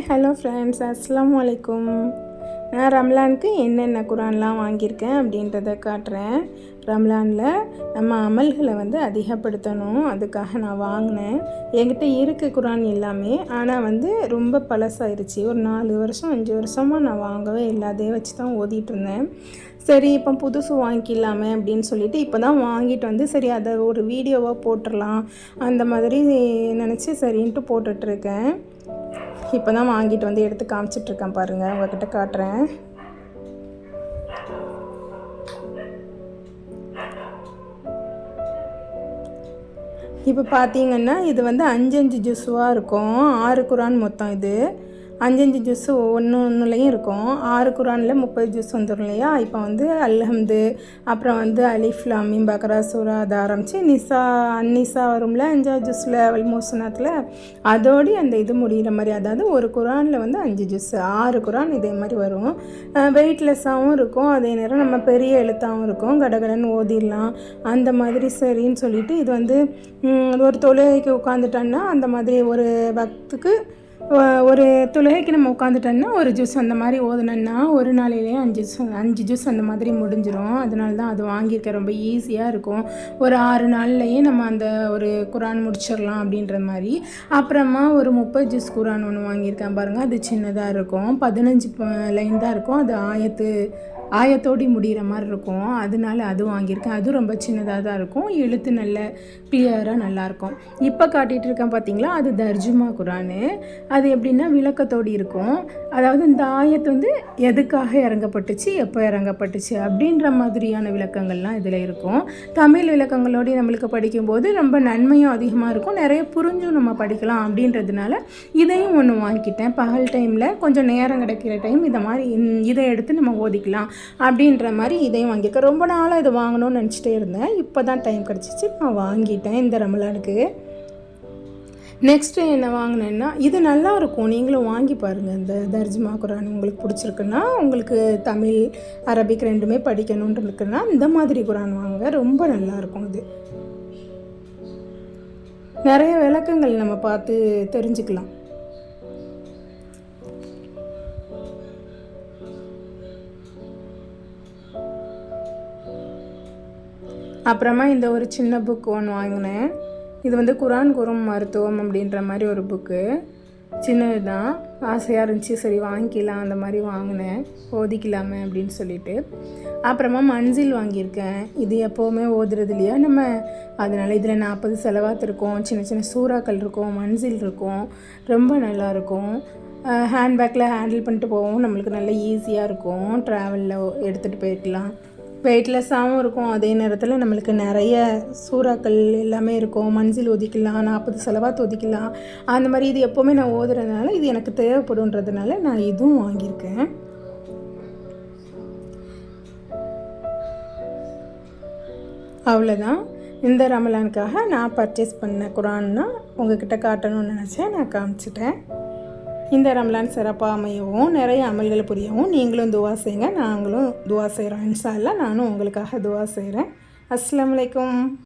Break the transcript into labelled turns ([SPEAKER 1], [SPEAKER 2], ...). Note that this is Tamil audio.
[SPEAKER 1] ஹாய் ஹலோ ஃப்ரெண்ட்ஸ் அஸ்லாம் வலைக்கும் நான் ரம்லானுக்கு என்னென்ன குரான்லாம் வாங்கியிருக்கேன் அப்படின்றத காட்டுறேன். ரம்லானில் நம்ம அமல்களை வந்து அதிகப்படுத்தணும். அதுக்காக நான் வாங்கினேன். என்கிட்ட இருக்க குரான் எல்லாமே. ஆனால் வந்து ரொம்ப பழசாயிருச்சு. ஒரு நாலு வருஷம் அஞ்சு வருஷமாக நான் வாங்கவே இல்லை. அதே வச்சு தான் ஓதிட்டு இருந்தேன். சரி இப்போ புதுசு வாங்கிக்கலாமே அப்படின்னு சொல்லிட்டு இப்போ தான் வாங்கிட்டு வந்து சரி அதை ஒரு வீடியோவாக போட்டுடலாம். அந்த மாதிரி நினச்சி சரின்ட்டு போட்டுட்ருக்கேன் இப்போ தான் வாங்கிட்டு வந்து எடுத்து காமிச்சிட்ருக்கேன் பாருங்கள் உங்ககிட்ட காட்டுறேன். இப்போ பார்த்தீங்கன்னா இது வந்து அஞ்சு அஞ்சு ஜூஸுவாக இருக்கும். ஆறு குரான் மொத்தம் இது. அஞ்சஞ்சு ஜூஸ் ஒன்று ஒன்றுலையும் இருக்கும். ஆறு குரானில் முப்பது ஜூஸ் வந்துடும் இல்லையா? இப்போ வந்து அல்ஹம்து அப்புறம் வந்து அலிஃப்லாமீம் பக்ரா சூரா அதை ஆரம்பித்து நிசா அன்னிசா வரும்ல அஞ்சாவது ஜூஸில் அல்மோசனத்தில் அதோடு அந்த இது முடிகிற மாதிரி அதாவது ஒரு குரானில் வந்து அஞ்சு ஜூஸ் ஆறு குரான் இதே மாதிரி வரும். வெயிட்லெஸ்ஸாகவும் இருக்கும். அதே நேரம் நம்ம பெரிய எழுத்தாகவும் இருக்கும். கடகடன் ஓதிடலாம். அந்த மாதிரி சரின்னு சொல்லிட்டு இது வந்து ஒரு தொழுகைக்கு உட்காந்துட்டோன்னா அந்த மாதிரி ஒரு பக்துக்கு ஒரு தொழுகைக்கு நம்ம உட்காந்துட்டோன்னா ஒரு ஜூஸ் அந்த மாதிரி ஓதுனோன்னா ஒரு நாளையிலேயே அஞ்சு ஜூஸ் அஞ்சு ஜூஸ் அந்த மாதிரி முடிஞ்சிடும் அதனால தான் அது வாங்கியிருக்க ரொம்ப ஈஸியாக இருக்கும். ஒரு ஆறு நாள்லேயே நம்ம அந்த ஒரு குரான் முடிச்சிடலாம் அப்படின்ற மாதிரி. அப்புறமா ஒரு முப்பது ஜூஸ் குரான் ஒன்று வாங்கியிருக்கேன் பாருங்கள் அது சின்னதாக இருக்கும். பதினஞ்சு லைன் தான் இருக்கும். அது ஆயத்து ஆயத்தோடி முடிகிற மாதிரி இருக்கும். அதனால அது வாங்கியிருக்கேன். அதுவும் ரொம்ப சின்னதாக தான் இருக்கும். எழுத்து நல்ல கிளியராக நல்லாயிருக்கும் இப்போ காட்டிகிட்டு இருக்கேன் பார்த்தீங்களா அது தர்ஜுமா குரானு. அது எப்படின்னா விளக்கத்தோடு இருக்கும். அதாவது இந்த ஆயத்து வந்து எதுக்காக இறங்கப்பட்டுச்சு எப்போ இறங்கப்பட்டுச்சு அப்படின்ற மாதிரியான விளக்கங்கள்லாம் இதில் இருக்கும். தமிழ் விளக்கங்களோடு நம்மளுக்கு படிக்கும்போது ரொம்ப நன்மையும் அதிகமாக இருக்கும். நிறைய புரிஞ்சும் நம்ம படிக்கலாம் அப்படின்றதுனால இதையும் ஒன்று வாங்கிக்கிட்டேன். பகல் டைமில் கொஞ்சம் நேரம் கிடைக்கிற டைம் இதை மாதிரி இதை எடுத்து நம்ம ஓதிக்கலாம். அப்படின்ற மாதிரி இதையும் வாங்கியிருக்கேன். ரொம்ப நாளாக இது வாங்கணும்னு நினச்சிட்டே இருந்தேன். இப்போ தான் டைம் கிடச்சிச்சு. நான் வாங்கிட்டேன் இந்த ரமலானுக்கு. நெக்ஸ்ட்டு என்ன வாங்கினேன்னா இது நல்லா இருக்கும். நீங்களும் வாங்கி பாருங்கள் இந்த தர்ஜிமா குரான் உங்களுக்கு பிடிச்சிருக்குன்னா உங்களுக்கு தமிழ் அரபிக் ரெண்டுமே படிக்கணுன்ட்டு இருக்குன்னா இந்த மாதிரி குரான் வாங்க ரொம்ப நல்லாயிருக்கும் இது. நிறைய விளக்கங்கள் நம்ம பார்த்து தெரிஞ்சுக்கலாம். அப்புறமா இந்த ஒரு சின்ன புக் ஒன்று வாங்கினேன். இது வந்து குரான் குரும் மருத்துவம் அப்படின்ற மாதிரி ஒரு புக்கு சின்னது தான் ஆசையாக இருந்துச்சு. சரி வாங்கிக்கலாம். அந்த மாதிரி வாங்கினேன். ஓதிக்கலாமே அப்படின்னு சொல்லிட்டு. அப்புறமா மஞ்சள் வாங்கியிருக்கேன். இது எப்போவுமே ஓதுறது இல்லையா? நம்ம அதனால் இதில் நாற்பது செலவாத்து இருக்கும். சின்ன சின்ன சூறாக்கள் இருக்கும். மஞ்சள் இருக்கும். ரொம்ப நல்லாயிருக்கும் ஹேண்ட்பேக்கில் ஹேண்டில் பண்ணிட்டு போவோம் நம்மளுக்கு நல்ல ஈஸியாக இருக்கும். ட்ராவலில் எடுத்துகிட்டு போயிருக்கலாம். வெயிட்லெஸ்ஸாகவும் இருக்கும். அதே நேரத்தில் நம்மளுக்கு நிறைய சூறாக்கள் எல்லாமே இருக்கும். மஞ்சள் ஒதிக்கலாம் நாற்பது செலவாத்து ஒதுக்கலாம். அந்த மாதிரி இது எப்போவுமே நான் ஓதுறதுனால இது எனக்கு தேவைப்படுன்றதுனால நான் இதுவும் வாங்கியிருக்கேன். அவ்வளோதான் இந்த ரமலானுக்காக நான் பர்ச்சேஸ் பண்ண குரான்னா உங்ககிட்ட காட்டணும்னு நினச்சேன். நான் காமிச்சிட்டேன். இந்த ரம்லான் சிறப்பாக அமையவும் நிறைய அமல்கள் புரியவும் நீங்களும் துவா செய்யுங்க. நாங்களும் துவா செய்கிறோம் இன்ஷா நானும் உங்களுக்காக துவா செய்கிறேன் அஸ்லாம் வலைக்கம்